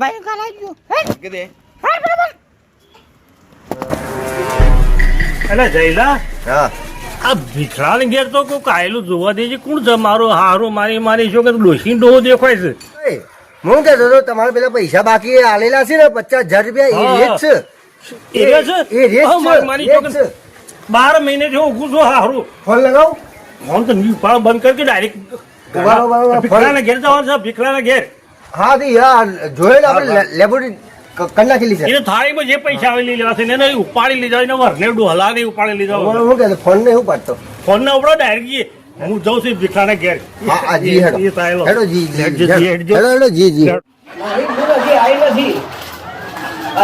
ભાઈ કરાઈ ગયો કે દે? હેટ બરાબર. જયલા. હા. આ ભીખડાને ઘેર તો કોઈ કાયલું જોવા દે છે. કોણ છે મારો હારો મારી મારી શું કે ડોસી ડોહો દેખાય છે. હું કહેતો હતો તમારે પેલા પૈસા બાકી આલેલા છે ને પચાસ હજાર રૂપિયા એ રેટ છે. એ રેટ છે? એ રેટ મારી છે છે. બાર મહિને જો ઉગું છું હારું. ફોન લગાવ. ફોન તો ન્યૂઝ પાડો બંધ કરી કે ડાયરેક્ટ ભીખડાના ઘેર જવાનું છે ભીખડાના ઘેર. હા દી હા જોયેલ આપણે લેબોરેટરી કરી નાખેલી છે. એને થાળીમાં જે પૈસા આવે લેવા છે એને ઉપાડી લીધા એને વરનેડું હલાવી નહીં ઉપાડી લીધા હું હું કહેતો ફોન ને હું પાડતો ફોન ના ઉપડો ડાયરેક્ટ હું જઉં છું ભીખાને ઘેર. હા જી હેડો. એ હેડો જી જી હેડ જો, હેડ જો. હેડો હેડો જી આવી નથી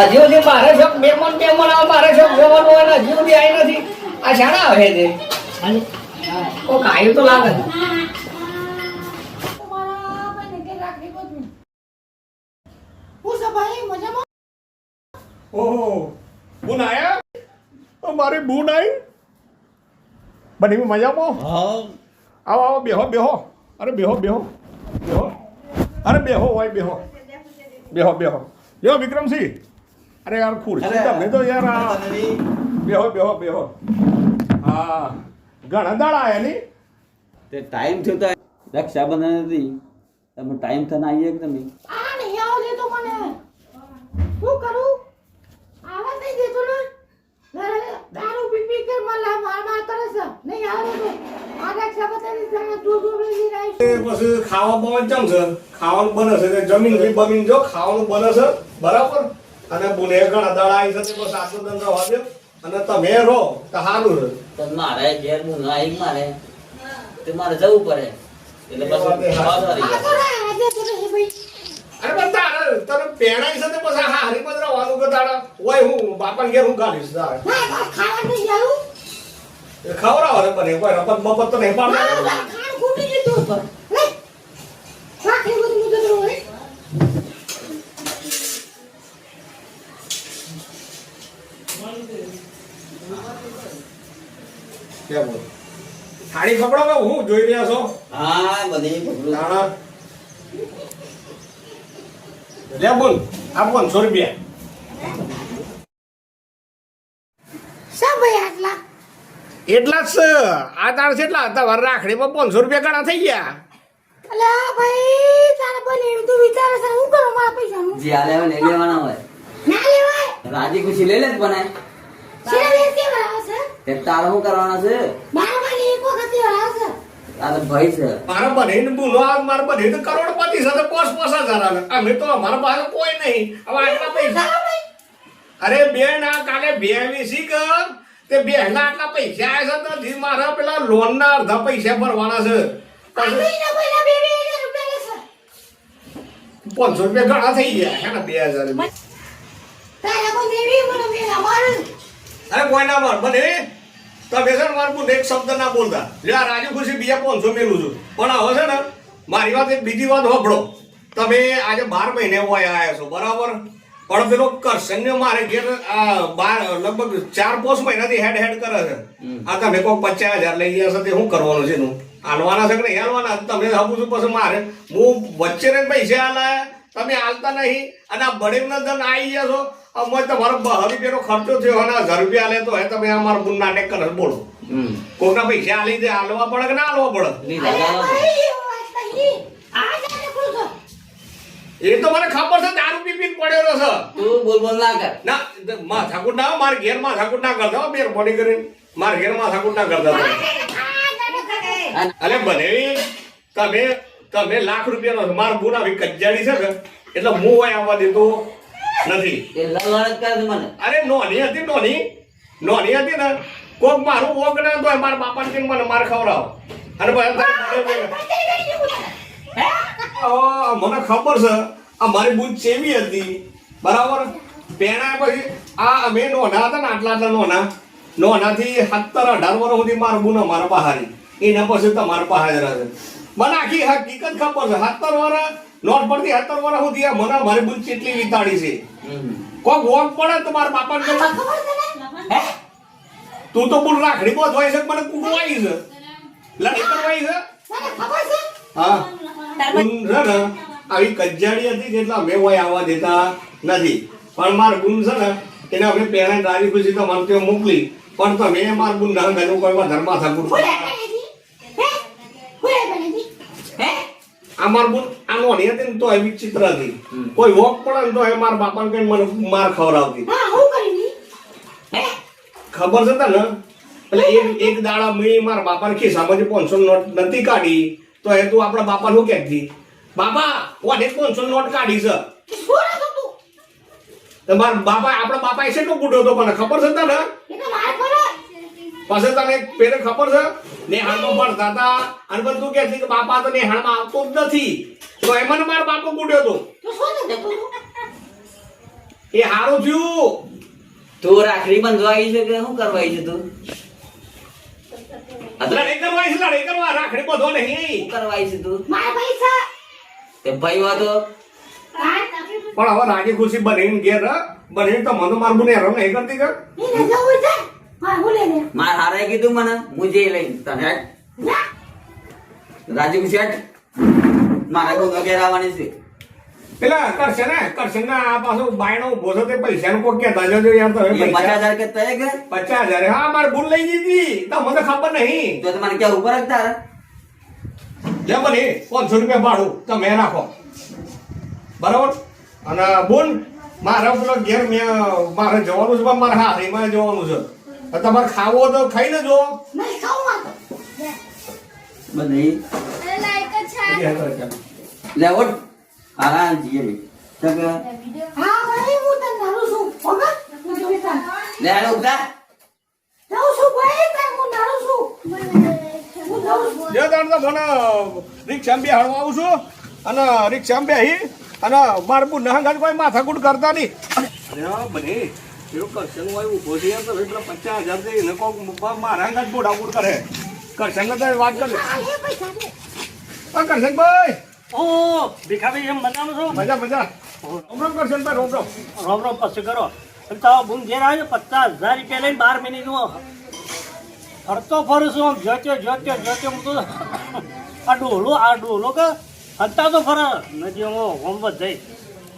હજી સુધી મારે છે બે મણ બે આવે મારે છે જવાનું હોય ને હજી સુધી આવી નથી. આ શાણા આવે છે. કોક આવ્યું તો લાગે. હું છે મજામાં ઓહો બુન આયા? બુન આવી બની મજામાં? આવો આવો બેહો બેહો. અરે બેહો બેહો બેહો. અરે બેહો હોય બેહો. બેહો બેહો. બેહો વિક્રમસિંહ. અરે યાર ખુરશી તમને તો યાર આ બેહો બેહો બેહો. હા. ઘણા દાડા આયા તે ટાઈમ થયો તો રક્ષાબંધન હતી. તમે ટાઈમ થઈને આવીએ કે તમે? આ નહીં આવો દેતો મને. શું કરું? આવા નહીં દેતો ને. દારૂ પી પી કે મને માર માર કરે છે. નહીં આવે તો. આ રક્ષાબંધન જાણે દૂધ ઉમેરી રાઈશ એ પછી ખાવા બાવા છે? ખાવાનું બને છે જમીન બી બમીન જો ખાવાનું બને છે બરાબર? અને બુને ઘણા દાડા આવી છે તે બસ આટલો ધંધો અને તમે રહો તો સારું છે તો મારે ઘેર હું ના આવી મારે. તે મારે જવું પડે. એટલે દેતો નહીં ભાઈ. અરે પણ તારે તને પેણાઈ છે તે પછી આ હારી માં જ કે તારા ઓય હું બાપા ઘેર હું ગાલીશ તારે. ના બસ ખાવા નહીં જાઉં. એ ખવડાવો રે બને કોઈ રમત મફત તો નહીં ખાણ ખૂટી ઉપર લે રાખી બધું મુદત હોય કેમ બોલ? થાળી કે હું જોઈ રહ્યા છો? હા બધી તાણા. લે બોલ આ પાંચસો રૂપિયા. શા ભાઈ આટલા? એટલા જ છે. આ તાર છે એટલા. તમારે રાખડીમાં પાંચસો રૂપિયા ઘણા થઈ ગયા. અલે ભાઈ તારે બને એવું તું વિચારે છે હું કરું મારા પૈસાનું? જે આ લેવા ને લેવાના હોય. ના લેવાય. રાજી ખુશી લઈ લે જ કે આવશે તે તારે શું કરવાના છે? મારા ભાઈ એક વખત આવશે આ તો ભાઈ છે. મારા બહેન બોલો આ મારા બહેન તો કરોડપતિ છે તો પોસ પોસ અમે તો અમારા પાસે કોઈ નહીં. હવે આટલા પૈસા અરે બેન આ કાલે બે વીસી કર તે બેન ના આટલા પૈસા આવ્યા છે તો મારા પેલા લોન ના અડધા પૈસા ભરવાના છે. પાંચસો રૂપિયા ઘણા થઈ ગયા. હે ને બે હજાર અરે કોઈ ના માર બને. તમે છે ને મારું એક શબ્દ ના બોલતા. લે આ રાજુ ખુશી બીજા પાંચસો મેલું છું. પણ હવે છે ને મારી વાત એક બીજી વાત હોભળો. તમે આજે બાર મહિને હોય આવ્યા છો બરાબર? પણ પેલો કરશનને મારે ઘેર આ બાર લગભગ ચાર પાંચ મહિનાથી હેડ હેડ કરે છે. આ તમે કોઈ પચાસ હજાર લઈ ગયા છો તે શું કરવાનું છે એનું? હાલવાના છે કે નહીં હાલવાના? તમે છું પછી મારે હું વચ્ચે પૈસા હાલાયા તમે હાલતા નહીં અને આ બળેવના ધન આવી ગયા છો. અમે તમારો બહાર રૂપિયાનો ખર્ચો થયો અને હજાર રૂપિયા હાલે તો હે તમે અમારો મારું ને નાટક કરે બોલો. કોકના પૈસા આલી દે આલવા પડે કે ના આલવા પડે? એ તો મને ખબર છે દારૂ પી પીને પડેલો છે. તું બોલ બોલ ના કર. ના માથાકૂટ ના માર ઘેર માથાકૂટ ના કરતા બેર બોડી કરીને. માર ઘેર માથાકૂટ ના કરતા અરે બને તમે તમે લાખ રૂપિયાનો. માર બુન આવી કજ્જાડી છે કે એટલે હું હોય આવવા દેતો નથી. અરે નોની હતી નોની. નોની હતી ને કોક મારું ઓગ ના તો મારા બાપા ને મને માર ખવડાવો. અને મને ખબર છે આ મારી બુદ્ધ ચેવી હતી. બરાબર? પેણા પછી આ અમે નોના હતા ને આટલા આટલા નોના. નોનાથી સત્તર અઢાર વર્ષ સુધી મારું બુન મારા પહાડી એના પછી તમારા પહાડ રહે મને આખી હકીકત ખબર છે. સત્તર વર્ષ નોટ પડતી સત્તર વર્ષ સુધી આ મને મારી બુન ચેટલી વિતાડી છે. કોક વોક પડે તો મારા બાપાને કહે, હે? તું તો બોલ રાખડી બહુ હોય છે મને કુટવાઈ છે? લડી કરવાઈ છે? હા. ઊન છે ને આવી કજ્જાડી હતી જેટલા અમે હોય આવવા દેતા નથી. પણ માર ગુણ છે ને એને અમે પહેલા ગાડી પછી તો મને ત્યાં મોકલી. પણ તમે માર ગુણ ના ગયું કોઈ ધર્મા માથા ગુણ ફૂલે ગણેશજી હે ફૂલે ગણેશજી આનો હતી ને તો એ વિચિત્ર હતી. કોઈ વોક પડે ને તો એ મારા બાપાને કઈ મને માર ખવડાવતી. હા હું કરી દી. ખબર છે તને? એટલે એક એક દાડા મેં મારા બાપાને ખિસ્સામાંથી પાંચસો નોટ નથી કાઢી. તો એ તું આપણા બાપા શું કહેતી? બાપા કોને પાંચસો નોટ કાઢી છે? કે શું હતો? તું તો મારા બાપા આપણા બાપા છે તો બુઢો તો મને ખબર છે તને? એ તો માર પર પછી તને પેલે ખબર છે નેહાણમાં ભણતા હતા અને પછી કે છે કે બાપા તો નેહાણમાં આવતો જ નથી. તો એમ ને મારો બાપો કૂટ્યો તો. એ હારું થયું. તો રાખડી બંધવા આવી છે કે શું કરવા છે તું? લડાઈ કરવા છે લડાઈ કરવા. રાખડી બધો નહીં. શું છે તું? મારા પૈસા તે ભાઈ વાતો પણ હવે રાજી ખુશી બનીને ઘેર બની તો મને મારું બુને હેરાન નહીં કરતી કે? હા હું માર હારે કીધું મને હું લઈને તને રાજીવ શેઠ મારે વગેરે આવવાની છે. પેલા કરશે ને કરશે ને આ પાછું બાયણો ઊભો છે તે પૈસાનું કોઈ કહેતા જજો યાર તમે પચાસ હજાર કે તય કે પચાસ હજાર. હા મારે ભૂલ લઈ દીધી. તો મને ખબર નહીં. તો તમારે ક્યાં ઉપર જ તારે? લે બની પાંચસો રૂપિયા ભાડું. તમે રાખો બરાબર? અને બોલ મારે પેલો ઘેર મેં મારે જવાનું છે પણ મારે હાથીમાં જવાનું છે. તો તમારે ખાવો તો ખાઈ લેજો. નહીં ખાવું તો બધી લેવડ હારા જીએ મે તો હા ભાઈ હું તને નારું છું. ઓકે હું જોઈ તને લે હાલો ઉતા જાઉં છું ભાઈ તને હું નારું છું. હું જાઉં છું. જે તાણ તો મને રિક્ષામાં બેહાડવા આવું છું. અને રિક્ષામાં બેહી અને મારું બુ નહંગાત કોઈ માથાકૂટ કરતા નહીં. અરે બની. કરશન હોય ઊભો તો એટલે પચાસ હજાર દે કોક મારા અંગાત બોડાકૂટ કરે. કરશન તો વાત કરે. આ લે ભાઈ. ઓ ભીખાભાઈ એમ મજામાં છો? મજા મજા. રોમ રોમ કરશનભાઈ રોમ રોમ. રોમ રોમ પછી કરો. એમ તો બુન ઘેર આવ્યો પચાસ હજાર રૂપિયા લઈને બાર મિનિટ હું ફરતો ફરું છું આમ જોત્યો જોત્યો જોત્યો હું તો આ ડોલો આ ડોલો કે હતા તો ફર. નજી હું હોમવર્ક જઈ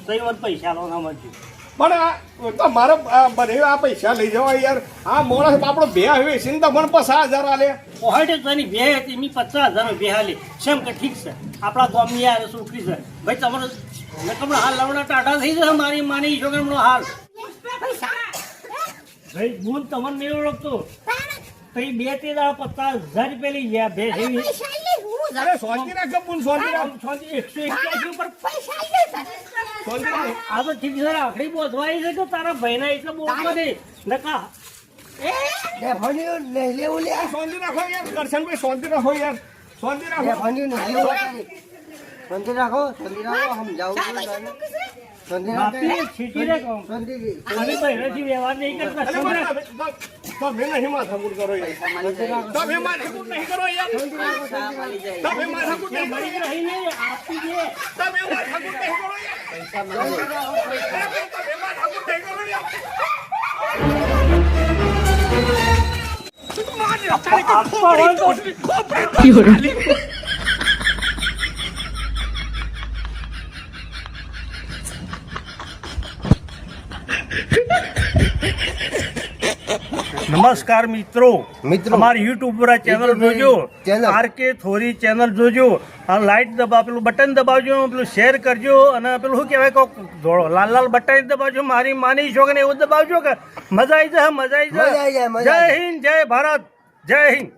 તઈ પૈસા લો ના મળતી પણ આ તો મારે આ આ પૈસા લઈ જવા યાર. આ મોણસ આપણો બે હવે છે ને તો મને પચાસ હજાર આલે. ઓહાટે તની બે હતી મી પચાસ હજાર બે હાલે. સેમ કે ઠીક છે? આપણા ગામની યાર છોકરી છે. ભાઈ તમારો મેં તમને હાલ લવણા ટાટા થઈ જશે મારી માની છોકરીનો હાલ. ભાઈ હું તમને નહીં ઓળખતો. તઈ બે તે દા પચાસ હજાર રૂપિયા લઈ ગયા બે હું અરે શાંતિ રાખ કપૂન શાંતિ રાખ એકસો એક્યાસી ઉપર પૈસા લે તને શાંતિ રાખ આ તો ઠીક છે આખરી બોસવાઈ છે તો તારા ભાઈના એટલે બોલવા દે નકા. એ? ભણ્યું લે લેવું લે. શાંતિ રાખો યાર કરશનભાઈ શાંતિ રાખો યાર. લે રાખો. ભણ્યું નહીં લેવું રાખો રાખો. રાખો. રે વ્યવહાર નહીં કરતા તમે- નહીં માથાકૂટ કરો યાર. તમે માથાકૂટ નહીં કરો તમે માથાકૂટ નહીં કરો તમે માથાકૂટ નહીં કરો તમે માથાકૂટ નહીં કરો યાર. આપવા હોય નમસ્કાર. મિત્રો. મિત્રો. અમારી યુટ્યુબ પર ચેનલ જોજો. આરકે આર કે થોરી ચેનલ જોજો. આ લાઈટ દબા પેલું બટન દબાવજો પેલું શેર કરજો અને પેલું શું કહેવાય કોક ધોળો લાલ લાલ બટન દબાવજો. મારી માની છો કે એવું દબાવજો કે? મજા આવી જાય મજા આવી જાય, જાય હિન્દ જય ભારત જય હિન્દ.